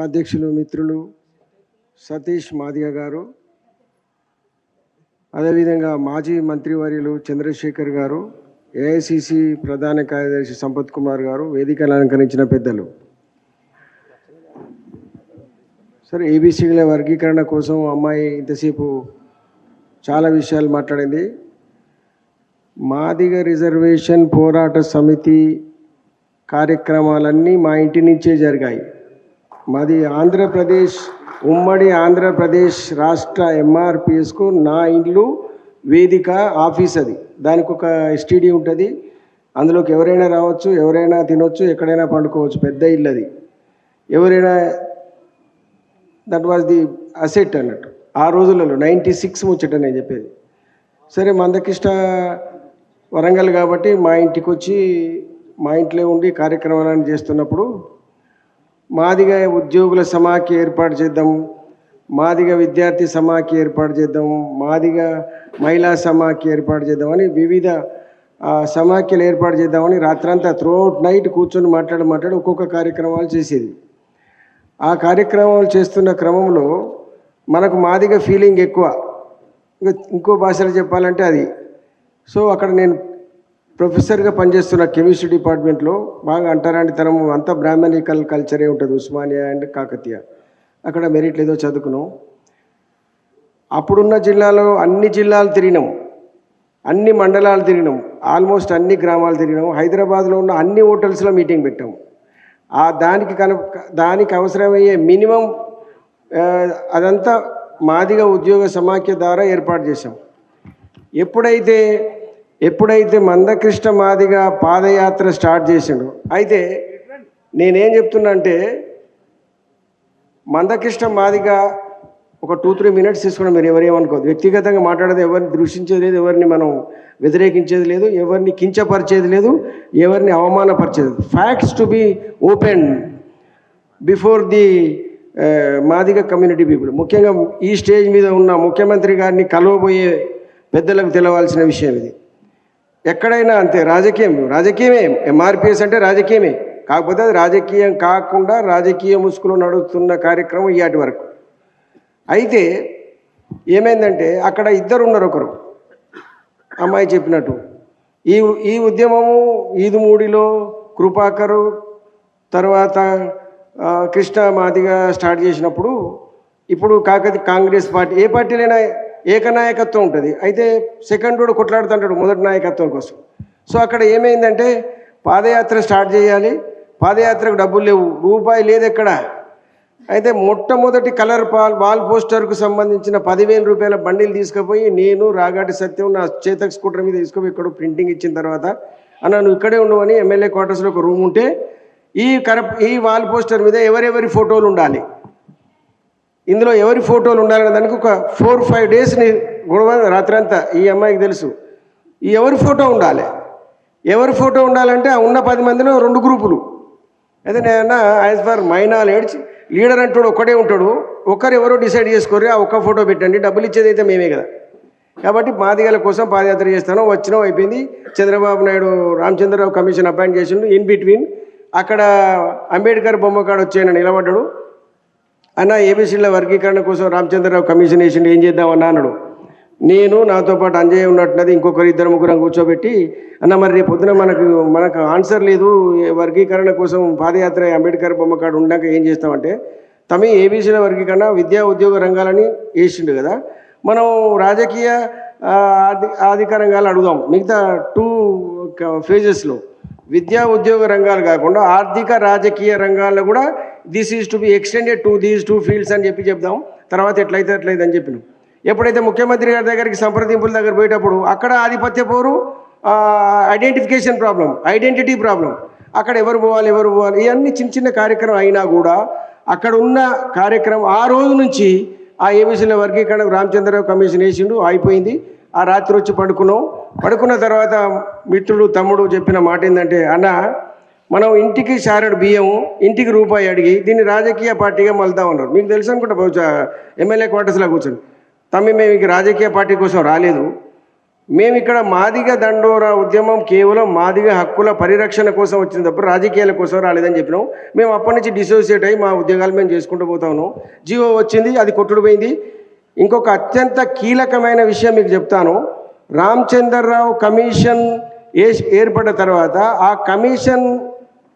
సభాధ్యక్షులు మిత్రులు సతీష్ మాదిగ గారు అదేవిధంగా మాజీ మంత్రివర్యులు చంద్రశేఖర్ గారు ఏఐసిసి ప్రధాన కార్యదర్శి సంపత్ కుమార్ గారు వేదికను అలంకరించిన పెద్దలు. సరే ఏబీసీల వర్గీకరణ కోసం అమ్మాయి ఇంతసేపు చాలా విషయాలు మాట్లాడింది. మాదిగ రిజర్వేషన్ పోరాట సమితి కార్యక్రమాలన్నీ మా ఇంటి నుంచే జరిగాయి. మాది ఆంధ్రప్రదేశ్ ఉమ్మడి ఆంధ్రప్రదేశ్ రాష్ట్ర ఎంఆర్పిఎస్కు నా ఇల్లు వేదిక ఆఫీస్ అది. దానికి ఒక ఎస్టీడీ ఉంటుంది. అందులోకి ఎవరైనా రావచ్చు ఎవరైనా తినొచ్చు ఎక్కడైనా పండుకోవచ్చు పెద్ద ఇల్లు అది. ఎవరైనా దట్ వాజ్ ది అసెట్ అన్నట్టు. ఆ రోజులలో నైంటీ సిక్స్ ముచ్చట నేను చెప్పేది. సరే మందకిష్ట వరంగల్ కాబట్టి మా ఇంటికి వచ్చి మా ఇంట్లో ఉండి కార్యక్రమాలను చేస్తున్నప్పుడు మాదిగ ఉద్యోగుల సమాఖ్య ఏర్పాటు చేద్దాం మాదిగ విద్యార్థి సమాఖ్య ఏర్పాటు చేద్దాం మాదిగ మహిళా సమాఖ్య ఏర్పాటు చేద్దామని వివిధ సమాఖ్యలు ఏర్పాటు చేద్దామని రాత్రంతా త్రూఅవుట్ నైట్ కూర్చొని మాట్లాడి మాట్లాడి ఒక్కొక్క కార్యక్రమాలు చేసేది. ఆ కార్యక్రమాలు చేస్తున్న క్రమంలో మనకు మాదిగ ఫీలింగ్ ఎక్కువ. ఇంకో భాషలో చెప్పాలంటే అది. సో అక్కడ నేను ప్రొఫెసర్గా పనిచేస్తున్న కెమిస్ట్రీ డిపార్ట్మెంట్లో బాగా అంటారాంటి తరం అంతా బ్రాహ్మణికల్ కల్చరే ఉంటుంది ఉస్మానియా అండ్ కాకతీయ. అక్కడ మెరిట్లు ఏదో చదువుకున్నాం. అప్పుడున్న జిల్లాలో అన్ని జిల్లాలు తిరిగినాం. అన్ని మండలాలు తిరిగినాం. ఆల్మోస్ట్ అన్ని గ్రామాలు తిరిగినాం. హైదరాబాద్లో ఉన్న అన్ని హోటల్స్లో మీటింగ్ పెట్టాం. ఆ దానికి కన దానికి అవసరమయ్యే మినిమం అదంతా మాదిగా ఉద్యోగ సమాఖ్య ద్వారా ఏర్పాటు చేశాం. ఎప్పుడైతే ఎప్పుడైతే మందకృష్ణ మాదిగా పాదయాత్ర స్టార్ట్ చేసిండు అయితే నేనేం చెప్తున్నా అంటే మందకృష్ణ మాదిగా ఒక టూ త్రీ మినిట్స్ తీసుకుని మీరు ఎవరేమనుకోదు వ్యక్తిగతంగా మాట్లాడేది ఎవరిని దృష్టించేది లేదు ఎవరిని మనం వ్యతిరేకించేది లేదు ఎవరిని కించపరిచేది లేదు ఎవరిని అవమానపరిచేది facts to be open before the Madiga community people ముఖ్యంగా ఈ స్టేజ్ మీద ఉన్న ముఖ్యమంత్రి గారిని కలవబోయే పెద్దలకు తెలవాల్సిన విషయం ఇది. ఎక్కడైనా అంతే రాజకీయం రాజకీయమే. ఎంఆర్పిఎస్ అంటే రాజకీయమే. కాకపోతే అది రాజకీయం కాకుండా రాజకీయ ముసుగులో నడుస్తున్న కార్యక్రమం ఇయాటి వరకు. అయితే ఏమైందంటే అక్కడ ఇద్దరు ఉన్నారు ఒకరు. అమ్మాయి చెప్పినట్టు. ఈ ఈ ఉద్యమము ఈదుమూడిలో కృపాకరు తర్వాత కృష్ణ మాదిగా స్టార్ట్ చేసినప్పుడు ఇప్పుడు కాకతి కాంగ్రెస్ పార్టీ ఏ పార్టీలైనా ఏకనాయకత్వం ఉంటుంది. అయితే సెకండ్ కూడా కొట్లాడుతుంటాడు మొదటి నాయకత్వం కోసం. సో అక్కడ ఏమైందంటే పాదయాత్ర స్టార్ట్ చేయాలి. పాదయాత్రకు డబ్బులు లేవు. రూపాయి లేదు ఎక్కడ? అయితే మొట్టమొదటి కలర్ పాల్ వాల్ పోస్టర్కు సంబంధించిన పదివేల రూపాయల బండిలు తీసుకుపోయి నేను రాగాటి సత్యం నా చేతక్ స్కూటర్ మీద తీసుకుపోయి ఇక్కడ ప్రింటింగ్ ఇచ్చిన తర్వాత అన్న నువ్వు ఇక్కడే ఉండవని ఎమ్మెల్యే క్వార్టర్స్లో ఒక రూమ్ ఉంటే ఈ కర ఈ వాల్ పోస్టర్ మీద ఎవరెవరి ఫోటోలు ఉండాలి? ఇందులో ఎవరి ఫోటోలు ఉండాలనే దానికి ఒక ఫోర్ ఫైవ్ డేస్ని గొడవ రాత్రంతా ఈ అమ్మాయికి తెలుసు. ఈ ఎవరి ఫోటో ఉండాలి? ఎవరి ఫోటో ఉండాలంటే ఉన్న పది మందిలో రెండు గ్రూపులు. అయితే నేను as per my knowledge leader అంటాడు ఒక్కడే ఉంటాడు. ఒకరు ఎవరో డిసైడ్ చేసుకోరు ఆ ఒక్క ఫోటో పెట్టండి. డబ్బులు ఇచ్చేది అయితే మేమే కదా. కాబట్టి మాదిగల కోసం పాదయాత్ర చేస్తాను వచ్చినాం అయిపోయింది. చంద్రబాబు నాయుడు రామచంద్రరావు కమిషన్ అపాయింట్ చేసిండు. ఇన్ బిట్వీన్ అక్కడ అంబేద్కర్ బొమ్మ కాడ వచ్చి ఆయన నిలబడ్డాడు. అన్న ఏబీసీల వర్గీకరణ కోసం రామచంద్రరావు కమిషన్ వేసిండు ఏం చేద్దామన్నా అన్నాడు. నేను నాతో పాటు అంజయ్ ఉన్నట్టున్నది ఇంకొకరు ఇద్దరు ముగ్గురం కూర్చోబెట్టి అన్న మరి రేపు పొద్దున మనకు మనకు ఆన్సర్ లేదు వర్గీకరణ కోసం పాదయాత్ర అంబేద్కర్ బొమ్మ కాడ ఉండాక ఏం చేస్తామంటే తమి ఏబీసీల వర్గీకరణ విద్యా ఉద్యోగ రంగాలని వేసిండు కదా మనం రాజకీయ ఆ, ఆర్థిక రంగాలు అడుగుదాం. మిగతా టూ ఫేజెస్లో విద్యా ఉద్యోగ రంగాలు కాకుండా ఆర్థిక రాజకీయ రంగాల్లో కూడా this is to be extended to these two fields అని చెప్పి చెప్దాం. తర్వాత ఎట్లయితే అట్లయితే అని చెప్పిన. ఎప్పుడైతే ముఖ్యమంత్రి గారి దగ్గరికి సంప్రదింపుల దగ్గర పోయేటప్పుడు అక్కడ ఆధిపత్య పోరు ఐడెంటిఫికేషన్ ప్రాబ్లం ఐడెంటిటీ ప్రాబ్లం అక్కడ ఎవరు పోవాలి ఎవరు పోవాలి ఇవన్నీ చిన్న చిన్న కార్యక్రమం అయినా కూడా అక్కడ ఉన్న కార్యక్రమం ఆ రోజు నుంచి ఆ ఏబీసీల వర్గీకరణ రామచంద్రరావు కమిషన్ వేసిండు అయిపోయింది. ఆ రాత్రి వచ్చి పడుకున్నాం. పడుకున్న తర్వాత మిత్రుడు తమ్ముడు చెప్పిన మాట ఏంటంటే అన్న మనం ఇంటికి సారడు బియ్యం ఇంటికి రూపాయి అడిగి దీన్ని రాజకీయ పార్టీగా మళ్తా ఉన్నారు. మీకు తెలుసు అనుకుంటా బహుశా ఎమ్మెల్యే క్వార్టర్స్లో కూర్చొని. తమ్మి మేము ఇక రాజకీయ పార్టీ కోసం రాలేదు. మేము ఇక్కడ మాదిగ దండోరా ఉద్యమం కేవలం మాదిగ హక్కుల పరిరక్షణ కోసం వచ్చింది తప్ప రాజకీయాల కోసం రాలేదని చెప్పినాం. మేము అప్పటి నుంచి డిసోసియేట్ అయ్యి మా ఉద్యోగాలు మేము చేసుకుంటూ పోతా ఉన్నాం. జీవో వచ్చింది అది కొట్టుడు పోయింది. ఇంకొక అత్యంత కీలకమైన విషయం మీకు చెప్తాను. రామచంద్రరావు కమిషన్ ఏ ఏర్పడిన తర్వాత ఆ కమిషన్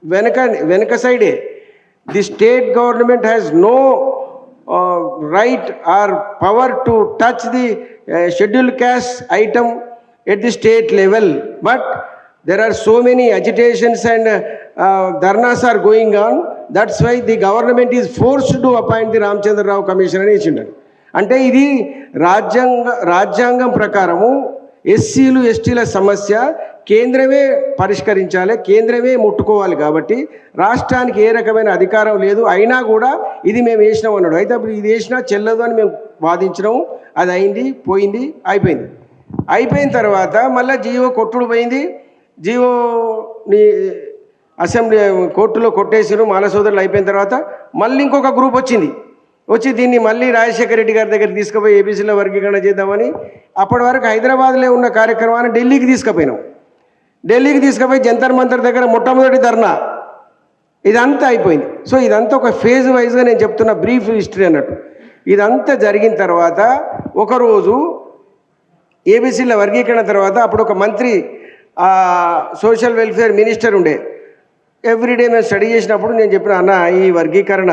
వెనక వెనక సైడే the state government has no right or power to touch the schedule caste item at the state level. But there are so many agitations and dharnas are going on. That's why the government is force to appoint the Ramachandrarao commission అని ఇచ్చిండడు అంటే ఇది రాజ్యాంగ రాజ్యాంగం ప్రకారము ఎస్సీలు ఎస్టీల సమస్య కేంద్రమే పరిష్కరించాలి కేంద్రమే ముట్టుకోవాలి కాబట్టి రాష్ట్రానికి ఏ రకమైన అధికారం లేదు. అయినా కూడా ఇది మేము వేసినాం అన్నాడు. అయితే అప్పుడు ఇది వేసినా చెల్లదు అని మేము వాదించినాము. అది అయింది పోయింది అయిపోయింది. అయిపోయిన తర్వాత మళ్ళీ జీవో కొట్టుడు పోయింది. జీవోని అసెంబ్లీ కోర్టులో కొట్టేసారు మాల సోదరులు అయిపోయిన తర్వాత మళ్ళీ ఇంకొక గ్రూప్ వచ్చింది. వచ్చి దీన్ని మళ్ళీ రాజశేఖర రెడ్డి గారి దగ్గర తీసుకుపోయి ఏబీసీలో వర్గీకరణ చేద్దామని అప్పటి వరకు హైదరాబాద్లో ఉన్న కార్యక్రమాన్ని ఢిల్లీకి తీసుకుపోయినాం. ఢిల్లీకి తీసుకుపోయి జంతర్ మంతర్ దగ్గర మొట్టమొదటి ధర్నా. ఇదంతా అయిపోయింది. సో ఇదంతా ఒక ఫేజ్ వైజ్గా నేను చెప్తున్న బ్రీఫ్ హిస్టరీ అన్నట్టు. ఇదంతా జరిగిన తర్వాత ఒకరోజు ఏబీసీల వర్గీకరణ తర్వాత అప్పుడు ఒక మంత్రి సోషల్ వెల్ఫేర్ మినిస్టర్ ఉండే. ఎవ్రీడే మేము స్టడీ చేసినప్పుడు నేను చెప్పిన అన్న ఈ వర్గీకరణ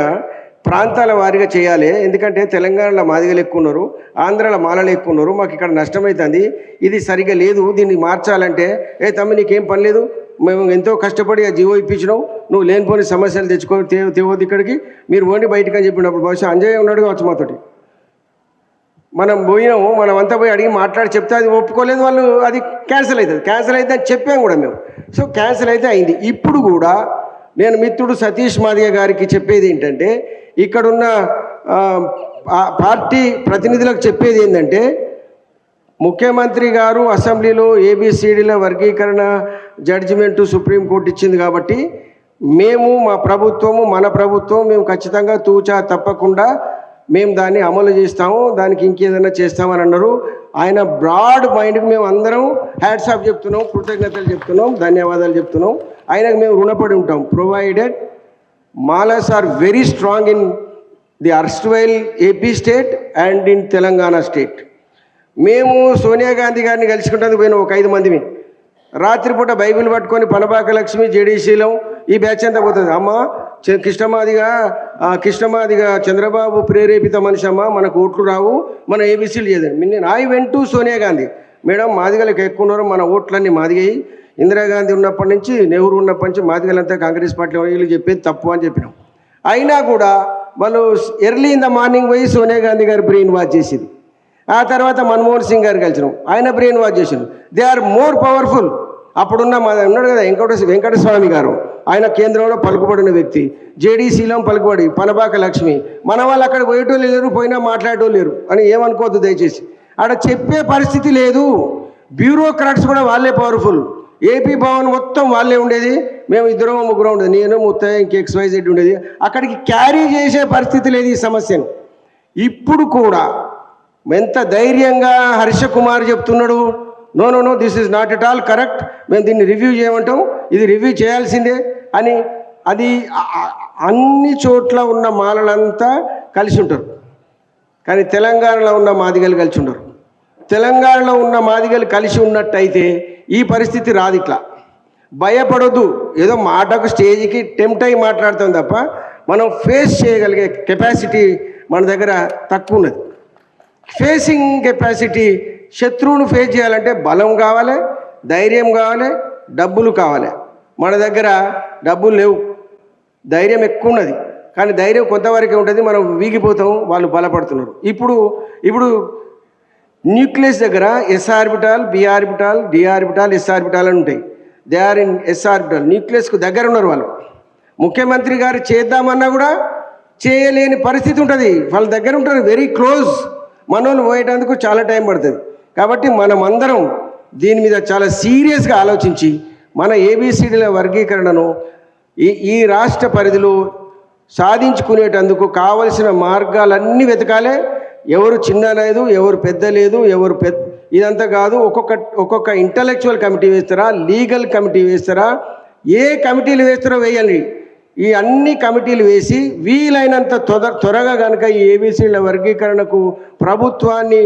ప్రాంతాల వారీగా చేయాలి. ఎందుకంటే తెలంగాణలో మాదిగలు ఎక్కువ ఉన్నారు ఆంధ్రాలో మాలలు ఎక్కువ ఉన్నారు మాకు ఇక్కడ నష్టమవుతుంది ఇది సరిగా లేదు దీన్ని మార్చాలంటే ఏ తమ్మి నీకేం పని లేదు? మేము ఎంతో కష్టపడి ఆ జీవో ఇప్పించినావు నువ్వు లేనిపోని సమస్యలు తెచ్చుకో తేవద్దు ఇక్కడికి. మీరు ఓండి బయటకు అని చెప్పినప్పుడు బహుశా అంజయ్ ఉన్నాడు కావచ్చు మాతోటి. మనం పోయినాము మనం అంతా పోయి అడిగి మాట్లాడి చెప్తే అది ఒప్పుకోలేదు వాళ్ళు అది క్యాన్సిల్ అవుతుంది. క్యాన్సిల్ అయితే అని చెప్పాము కూడా మేము. సో క్యాన్సిల్ అయితే అయింది. ఇప్పుడు కూడా నేను మిత్రుడు సతీష్ మాదిగ గారికి చెప్పేది ఏంటంటే ఇక్కడున్న పార్టీ ప్రతినిధులకు చెప్పేది ఏంటంటే ముఖ్యమంత్రి గారు అసెంబ్లీలో ఏబిసిడీల వర్గీకరణ జడ్జిమెంటు సుప్రీంకోర్టు ఇచ్చింది కాబట్టి మేము మా ప్రభుత్వము మన ప్రభుత్వం మేము ఖచ్చితంగా తూచా తప్పకుండా మేము దాన్ని అమలు చేస్తాము దానికి ఇంకేదైనా చేస్తామని అన్నారు. ఆయన బ్రాడ్ మైండ్కి మేము అందరం హ్యాట్స్ ఆఫ్ చెప్తున్నాం కృతజ్ఞతలు చెప్తున్నాం ధన్యవాదాలు చెప్తున్నాం. ఆయనకు మేము రుణపడి ఉంటాం. Provided Malas are very strong in the erstwhile AP state and in Telangana state మేము సోనియా గాంధీ గారిని కలుసుకుంటానికి పోయిన ఒక ఐదు మందిమి రాత్రిపూట బైబిల్ పట్టుకొని పనబాక లక్ష్మి జేడీసీలం ఈ బ్యాచ్ అంతా పోతుంది. అమ్మ కృష్ణమాదిగా కృష్ణమాదిగా చంద్రబాబు ప్రేరేపిత మనిషి అమ్మ మనకు ఓట్లు రావు మన ఏబీసీలు చేయదండి నేను I went to Sonia Gandhi madam మాదిగలకు ఎక్కువ ఉన్నారు మన ఓట్లన్నీ మాదిగాయి. ఇందిరాగాంధీ ఉన్నప్పటి నుంచి నెహ్రూ ఉన్నప్పటి నుంచి మాదిగలంతా కాంగ్రెస్ పార్టీలో వీళ్ళు చెప్పేది తప్పు అని చెప్పినాం. అయినా కూడా వాళ్ళు ఎర్లీ ఇన్ ద మార్నింగ్ పోయి సోనియా గాంధీ గారు బ్రెయిన్ వాచ్ చేసింది. ఆ తర్వాత మన్మోహన్ సింగ్ గారు కలిసినాం. ఆయన బ్రెయిన్ వాచ్ చేసిండు. They are more powerful. అప్పుడున్న మా ఉన్నాడు కదా వెంకట వెంకటస్వామి గారు. ఆయన కేంద్రంలో పలుకుబడిన వ్యక్తి. జేడీసీలో పలుకుబడి పనబాక లక్ష్మి. మన వాళ్ళు అక్కడ పోయేటోళ్ళు లేరు పోయినా మాట్లాడేటోళ్ళు లేరు అని ఏమనుకోవద్దు దయచేసి. ఆడ చెప్పే పరిస్థితి లేదు. బ్యూరోక్రాట్స్ కూడా వాళ్ళే పవర్ఫుల్ ఏపీ భవన్ మొత్తం వాళ్ళే ఉండేది. మేము ఇద్దరం ముగ్గురం ఉండేది. నేను ముత్తయ్య ఇంకెక్స్ వైజెడ్ ఉండేది. అక్కడికి క్యారీ చేసే పరిస్థితి లేదు ఈ సమస్యను. ఇప్పుడు కూడా ఎంత ధైర్యంగా హర్ష కుమార్ చెప్తున్నాడు no no no this is not at all correct మేము దీన్ని రివ్యూ చేయమంటాం. ఇది రివ్యూ చేయాల్సిందే అని అది అన్ని చోట్ల ఉన్న మాలలంతా కలిసి ఉంటారు. కానీ తెలంగాణలో ఉన్న మాదిగలు కలిసి ఉండరు తెలంగాణలో ఉన్న మాదిగలు కలిసి ఉన్నట్టయితే ఈ పరిస్థితి రాదు ఇట్లా. భయపడొద్దు. ఏదో మాటకు స్టేజ్కి టెంప్ట్ అయి మాట్లాడతాం తప్ప మనం ఫేస్ చేయగలిగే కెపాసిటీ మన దగ్గర తక్కువ ఉన్నది. ఫేసింగ్ కెపాసిటీ శత్రువును ఫేస్ చేయాలంటే బలం కావాలి ధైర్యం కావాలి డబ్బులు కావాలి. మన దగ్గర డబ్బులు లేవు. ధైర్యం ఎక్కువ ఉన్నది. కానీ ధైర్యం కొంతవరకే ఉంటుంది. మనం వీగిపోతాం. వాళ్ళు బలపడుతున్నారు. ఇప్పుడు ఇప్పుడు న్యూక్లియస్ దగ్గర S orbital B orbital D orbital S orbital అని ఉంటాయి. They are in S orbital న్యూక్లియస్కు దగ్గర ఉన్నారు వాళ్ళు. ముఖ్యమంత్రి గారు చేద్దామన్నా కూడా చేయలేని పరిస్థితి ఉంటుంది. వాళ్ళ దగ్గర ఉంటారు. వెరీ క్లోజ్ మనోళ్ళు పోయేటందుకు చాలా టైం పడుతుంది. కాబట్టి మనం అందరం దీని మీద చాలా సీరియస్గా ఆలోచించి మన ఏబిసిడీల వర్గీకరణను ఈ ఈ రాష్ట్ర పరిధిలో సాధించుకునేటందుకు కావలసిన మార్గాలన్నీ వెతకాలే. ఎవరు చిన్న లేదు ఎవరు పెద్ద లేదు ఎవరు పెద్ద ఇదంతా కాదు ఒక్కొక్క ఒక్కొక్క ఇంటలెక్చువల్ కమిటీ వేస్తారా లీగల్ కమిటీ వేస్తారా ఏ కమిటీలు వేస్తారో వేయాలి ఈ అన్ని కమిటీలు వేసి వీలైనంత త్వర త్వరగా కనుక ఈ ఏబీసీల వర్గీకరణకు ప్రభుత్వాన్ని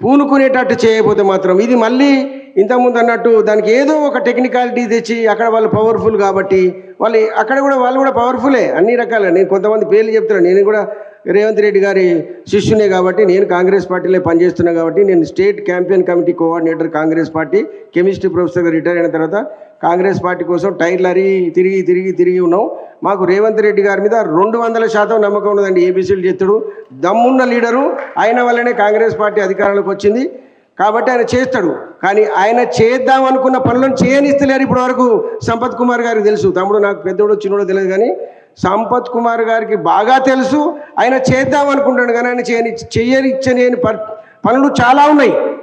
పూనుకునేటట్టు చేయకపోతే మాత్రం ఇది మళ్ళీ ఇంతకుముందు అన్నట్టు దానికి ఏదో ఒక టెక్నికాలిటీ తెచ్చి అక్కడ వాళ్ళు పవర్ఫుల్ కాబట్టి వాళ్ళు అక్కడ కూడా వాళ్ళు కూడా పవర్ఫులే అన్ని రకాల. నేను కొంతమంది పేర్లు చెప్తున్నాను నేను కూడా రేవంత్ రెడ్డి గారి శిష్యునే కాబట్టి నేను కాంగ్రెస్ పార్టీలో పనిచేస్తున్నా కాబట్టి నేను state campaign committee coordinator Congress party chemistry ప్రొఫెసర్గా రిటైర్ అయిన తర్వాత కాంగ్రెస్ పార్టీ కోసం టైర్లరీ తిరిగి తిరిగి తిరిగి ఉన్నాం. మాకు రేవంత్ రెడ్డి గారి మీద రెండు వందల శాతం నమ్మకం ఉన్నదండి. ఏబీసీలు చేస్తాడు. దమ్మున్న లీడరు. ఆయన వల్లనే కాంగ్రెస్ పార్టీ అధికారంలోకి వచ్చింది. కాబట్టి ఆయన చేస్తాడు. కానీ ఆయన చేద్దాం అనుకున్న పనులను చేయనిస్తలేరు ఇప్పటి వరకు సంపత్ కుమార్ గారికి తెలుసు. తమ్ముడు నాకు పెద్దోడు చిన్నోడు తెలియదు కానీ సంపత్ కుమార్ గారికి బాగా తెలుసు. ఆయన చేద్దామనుకుంటాడు కానీ ఆయన చేయని చేయనిచ్చని ప- పనులు చాలా ఉన్నాయి.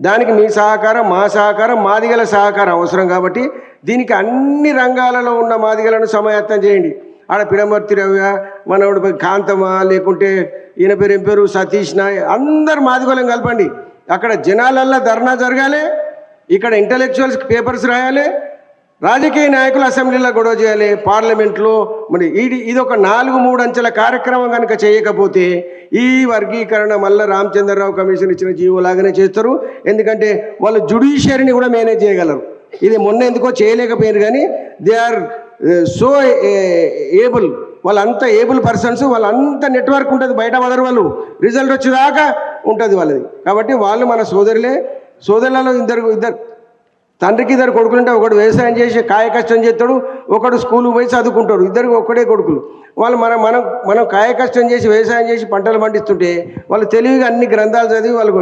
దానికి మీ సహకారం మా సహకారం మాదిగల సహకారం అవసరం కాబట్టి దీనికి అన్ని రంగాలలో ఉన్న మాదిగలను సమాయత్తం చేయండి. ఆడ పిడమర్తి రవ్య మనవుడు కాంతమ్మ కాంతమా లేకుంటే ఈయన పేరు ఏం పేరు? సతీష్ నాయ్ అందరు మాదిగోళం కలపండి. అక్కడ జనాలల్లా ధర్నా జరగాలి. ఇక్కడ ఇంటలెక్చువల్స్ పేపర్స్ రాయాలి. రాజకీయ నాయకులు అసెంబ్లీలో గొడవ చేయాలి. పార్లమెంట్లో మరి ఇది ఇది ఒక నాలుగు మూడు అంచెల కార్యక్రమం కనుక చేయకపోతే ఈ వర్గీకరణ మళ్ళీ రామచంద్రరావు కమిషన్ ఇచ్చిన జీవో లాగానే చేస్తారు. ఎందుకంటే వాళ్ళు జుడిషియరీని కూడా మేనేజ్ చేయగలరు. ఇది మొన్న ఎందుకో చేయలేకపోయారు కానీ దే ఆర్ సో ఏబుల్. వాళ్ళంతా ఏబుల్ పర్సన్స్ వాళ్ళంతా నెట్వర్క్ ఉంటుంది బయట వదరు వాళ్ళు. రిజల్ట్ వచ్చేదాకా ఉంటుంది వాళ్ళది. కాబట్టి వాళ్ళు మన సోదరులే. సోదరులలో ఇద్దరు ఇద్దరు తండ్రికి ఇద్దరు కొడుకులు ఉంటే ఒకడు వ్యవసాయం చేసి కాయ కష్టం చేస్తాడు ఒకడు స్కూల్కి పోయి చదువుకుంటాడు. ఇద్దరికి ఒక్కడే కొడుకులు. వాళ్ళు మనం మనం మనం కాయ కష్టం చేసి వ్యవసాయం చేసి పంటలు పండిస్తుంటే వాళ్ళు తెలివిగా అన్ని గ్రంథాలు చదివి వాళ్ళు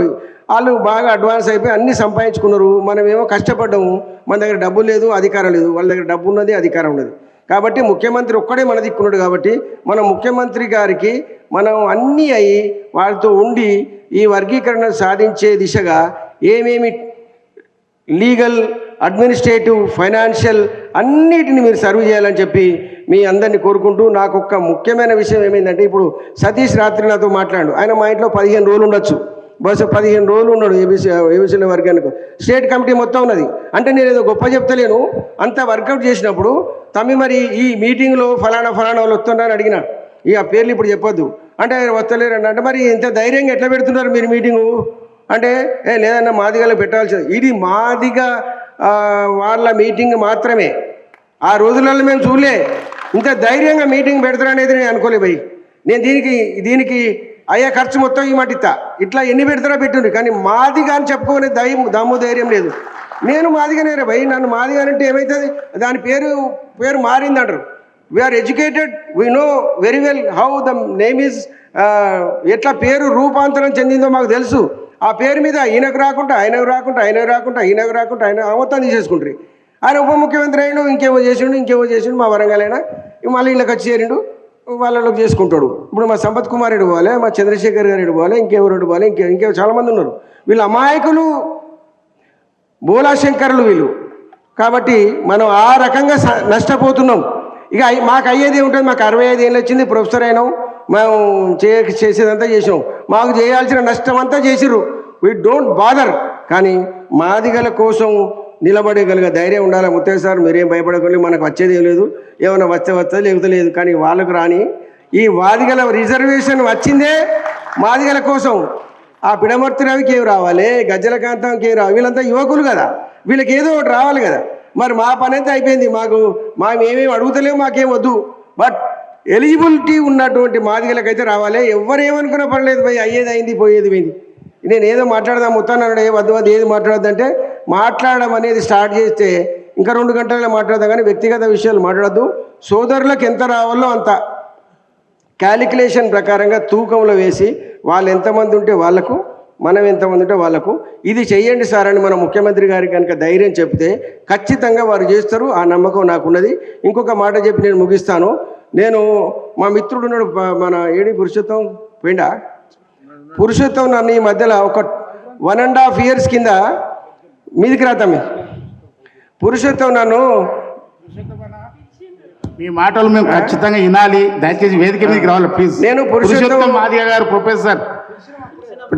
వాళ్ళు బాగా అడ్వాన్స్ అయిపోయి అన్ని సంపాదించుకున్నారు. మనం ఏమో కష్టపడ్డాము మన దగ్గర డబ్బు లేదు అధికారం లేదు. వాళ్ళ దగ్గర డబ్బు ఉన్నది అధికారం ఉన్నది. కాబట్టి ముఖ్యమంత్రి ఒక్కడే మన దిక్కున్నాడు కాబట్టి మన ముఖ్యమంత్రి గారికి మనం అన్నీ అయి వాళ్ళతో ఉండి ఈ వర్గీకరణ సాధించే దిశగా ఏమేమి లీగల్ అడ్మినిస్ట్రేటివ్ ఫైనాన్షియల్ అన్నిటిని మీరు సర్వ్ చేయాలని చెప్పి మీ అందరిని కోరుకుంటూ నాకు ఒక ముఖ్యమైన విషయం ఏమైందంటే ఇప్పుడు సతీష్ రాత్రి నాతో మాట్లాడు. ఆయన మా ఇంట్లో పదిహేను రోజులు ఉండొచ్చు. బస్సు పదిహేను రోజులు ఉన్నాడు ఏబీసీ ఏబీసీల వర్గానికి. స్టేట్ కమిటీ మొత్తం ఉన్నది. అంటే నేను ఏదో గొప్ప చెప్తలేను. అంత వర్కౌట్ చేసినప్పుడు తమ్మి మరి ఈ మీటింగ్లో ఫలానా ఫలానా వాళ్ళు వస్తున్నారని అడిగినాడు ఇక పేర్లు ఇప్పుడు చెప్పొద్దు. అంటే వస్తలేరండి అంటే మరి ఇంత ధైర్యంగా ఎట్లా పెడుతున్నారు మీరు మీటింగు? అంటే ఏ లేదన్నా మాదిగలో పెట్టాల్సింది. ఇది మాదిగ వాళ్ళ మీటింగ్ మాత్రమే. ఆ రోజులలో మేము చూడలే. ఇంత ధైర్యంగా మీటింగ్ పెడతారనేది నేను అనుకోలే భయ్. నేను దీనికి దీనికి అయ్యే ఖర్చు మొత్తం ఈ మటిత్తా ఇట్లా ఎన్ని పెడతారో పెట్టుండ్రి. కానీ మాదిగా అని చెప్పుకునే దయ్యం దమ్ము ధైర్యం లేదు. నేను మాదిగానే భయ్. నన్ను మాదిగా అంటే ఏమవుతుంది దాని పేరు పేరు మారింది అంటారు we are educated we know very well how the name is ఎట్లా పేరు రూపాంతరం చెందిందో మాకు తెలుసు. ఆ పేరు మీద ఈయనకు రాకుండా ఆయనకు రాకుండా ఆయనకు రాకుండా ఈయనకు రాకుండా ఆయన మొత్తం తీసేసుకుంటారు. ఆయన ఉప ముఖ్యమంత్రి అయినా ఇంకేమో చేసిండు ఇంకేమో చేసిండు మా వరంగల్ అయినా మళ్ళీ ఇళ్ళకి వచ్చి చేరిండు వాళ్ళలోకి చేసుకుంటాడు. ఇప్పుడు మా సంపత్ కుమార్ రెడ్డి పోవాలి మా చంద్రశేఖర్ గారు రెడ్డి పోవాలి ఇంకెవరు పోవాలి ఇంకే ఇంకే చాలా మంది ఉన్నారు. వీళ్ళు అమాయకులు బోలాశంకరులు వీళ్ళు. కాబట్టి మనం ఆ రకంగా నష్టపోతున్నాం. ఇక మాకు అయ్యేది ఉంటుంది మాకు అరవై ఐదు ఏళ్ళు వచ్చింది ప్రొఫెసర్ అయినాం. మేము చే చేసేదంతా చేసాం మాకు చేయాల్సిన నష్టం అంతా చేసిర్రు. వీ డోంట్ బాదర్ కానీ మాదిగల కోసం నిలబడగలిగే ధైర్యం ఉండాలి. ముత్తయ్య సార్ మీరేం భయపడకండి. మనకు వచ్చేది లేదు. ఏమైనా వస్తే వస్తుంది లేకపోతే లేదు. కానీ వాళ్ళకు రాని ఈ వాదిగల రిజర్వేషన్ వచ్చిందే మాదిగల కోసం. ఆ పిడమర్తి రవికి ఏం రావాలి? గజ్జల కాంతంకి ఏం రావాలి? వీళ్ళంతా యువకులు కదా. వీళ్ళకి ఏదో ఒకటి రావాలి కదా. మరి మా పని అయితే అయిపోయింది మాకు. మా అడుగుతలేము మాకేం వద్దు. బట్ ఎలిజిబిలిటీ ఉన్నటువంటి మాదిగలకైతే రావాలి. ఎవరు ఏమనుకున్న పర్లేదు పోయి అయ్యేది అయింది పోయేది పోయింది. నేను ఏదో మాట్లాడదాం మొత్తాను ఏ వద్దు వద్దు ఏది మాట్లాడద్దంటే మాట్లాడడం అనేది స్టార్ట్ చేస్తే ఇంకా రెండు గంటల్లో మాట్లాడదాం కానీ వ్యక్తిగత విషయాలు మాట్లాడద్దు. సోదరులకు ఎంత రావాలో అంత. క్యాలిక్యులేషన్ ప్రకారంగా తూకంలో వేసి వాళ్ళు ఎంతమంది ఉంటే వాళ్ళకు మనం ఎంతమంది ఉంటే వాళ్ళకు. ఇది చెయ్యండి సార్ అని మన ముఖ్యమంత్రి గారికి కనుక ధైర్యం చెప్తే ఖచ్చితంగా వారు చేస్తారు. ఆ నమ్మకం నాకున్నది. ఇంకొక మాట చెప్పి నేను ముగిస్తాను. నేను మా మిత్రుడు ఉన్నాడు మన ఏడి పురుషోత్తం పోయిండా? పురుషోత్తం నన్ను ఈ మధ్యలో ఒక వన్ అండ్ హాఫ్ ఇయర్స్ కింద మీదికి రాతమ్మి పురుషోత్తం నన్ను మీ మాటలు మేము ఖచ్చితంగా వినాలి. దయచేసి వేదిక మీదకి రావాలి ప్లీజ్ నేను పురుషోత్తం- మాదిగ గారు ప్రొఫెసర్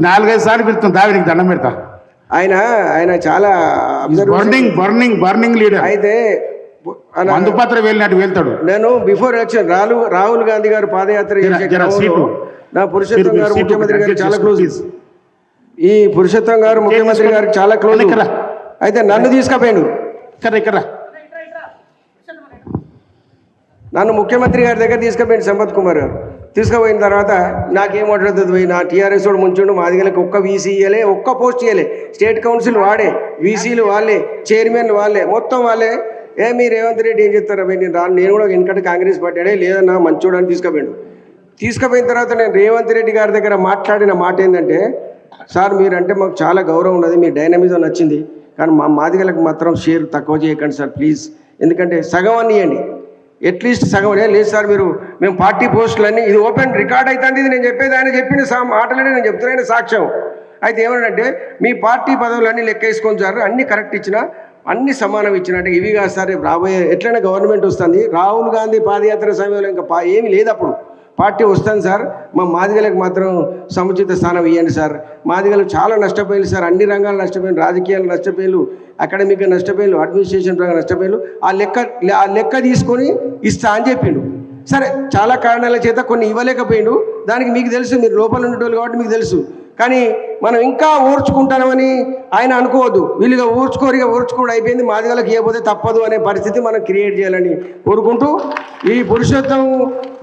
నాలుగైదు సార్లు పిలుస్తాం దావి నీకు దండం పెడతా. ఆయన ఆయన చాలా బర్నింగ్ బర్నింగ్ బర్నింగ్ లీడర్ అయితే మందుపత్ర వెళ్ళినట్టు వెళ్తాడు నేను బిఫోర్ ఎలక్షన్ రాహుల్ రాహుల్ గాంధీ గారు పాదయాత్ర. నా పురుషోత్తం గారు ముఖ్యమంత్రి గారు చాలా క్లోజ్. ఈ పురుషోత్తం గారు ముఖ్యమంత్రి గారు చాలా క్లోజ్. అయితే నన్ను తీసుకుపోయాడు. ఇక్కడ ఇక్కడ నన్ను ముఖ్యమంత్రి గారి దగ్గర తీసుకుపోయింది సంపత్ కుమార్ గారు. తీసుకుపోయిన తర్వాత నాకేం మాట్లాడుతుంది పోయి నా టీఆర్ఎస్ వాడు ముంచుండు మా దగ్గరికి ఒక్క వీసీ ఇయ్యలే ఒక్క పోస్ట్ ఇయ్యలే. స్టేట్ కౌన్సిల్ వాడే వీసీలు వాళ్ళే చైర్మన్లు వాళ్ళే మొత్తం వాళ్ళే. ఏ మీరు రేవంత్ రెడ్డి ఏం చెప్తారా? నేను రాను నేను కూడా వెనకట కాంగ్రెస్ పార్టీ అడే లేదన్నా మంచోడని అని తీసుకుపోయాడు. తీసుకుపోయిన తర్వాత నేను రేవంత్ రెడ్డి గారి దగ్గర మాట్లాడిన మాట ఏంటంటే సార్ మీరంటే మాకు చాలా గౌరవం ఉన్నది మీ డైనమిజం నచ్చింది కానీ మా మాదిగలకు మాత్రం షేర్ తక్కువ చేయకండి సార్ ప్లీజ్. ఎందుకంటే సగం అని ఇవ్వండి అట్లీస్ట్ సగం లేదు సార్ మీరు మేము పార్టీ పోస్టులన్నీ ఇది ఓపెన్ రికార్డ్ అవుతుంది ఇది నేను చెప్పేది ఆయన చెప్పిన సా మాటలనే నేను చెప్తున్నాను సాక్ష్యం. అయితే ఏమన్నాడంటే మీ పార్టీ పదవులన్నీ లెక్క వేసుకొని సార్ అన్ని కరెక్ట్ ఇచ్చినా అన్ని సమానం ఇచ్చినట్టు ఇవి కాదు సార్ రాబోయే ఎట్లయినా గవర్నమెంట్ వస్తుంది. రాహుల్ గాంధీ పాదయాత్ర సమయంలో ఇంకా పా ఏమీ లేదు అప్పుడు. పార్టీ వస్తుంది సార్. మా మాదిగలకు మాత్రం సముచిత స్థానం ఇవ్వండి సార్. మాదిగలు చాలా నష్టపోయారు సార్. అన్ని రంగాలు నష్టపోయారు. రాజకీయాలు నష్టపోయారు. అకాడమిక్ నష్టపోయారు. అడ్మినిస్ట్రేషన్ పరంగా నష్టపోయారు. ఆ లెక్క ఆ లెక్క తీసుకొని ఇస్తా అని చెప్పిండు. సరే చాలా కారణాల చేత కొన్ని ఇవ్వలేకపోయిండు. దానికి మీకు తెలుసు మీరు లోపల ఉండేటోళ్ళు కాబట్టి మీకు తెలుసు. కానీ మనం ఇంకా ఊర్చుకుంటామని ఆయన అనుకోవద్దు. వీళ్ళుగా ఊర్చుకోరు ఇక ఊర్చుకోడు అయిపోయింది మాదిగలకు ఇవ్వకపోతే తప్పదు అనే పరిస్థితి మనం క్రియేట్ చేయాలని కోరుకుంటూ ఈ పురుషోత్తం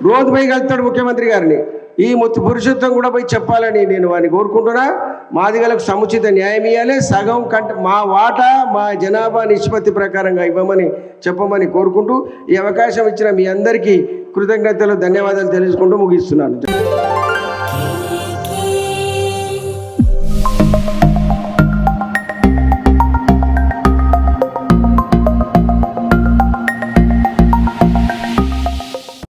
రోజు పోయి కలుతాడు ముఖ్యమంత్రి గారిని. ఈ మొత్తం పురుషోత్తం కూడా పోయి చెప్పాలని నేను వారిని కోరుకుంటున్నా. మాదిగలకు సముచిత న్యాయం ఇవ్వాలి సగం కంటే మా వాటా మా జనాభా నిష్పత్తి ప్రకారంగా ఇవ్వమని చెప్పమని కోరుకుంటూ ఈ అవకాశం ఇచ్చిన మీ అందరికీ కృతజ్ఞతలు ధన్యవాదాలు తెలుసుకుంటూ ముగిస్తున్నాను.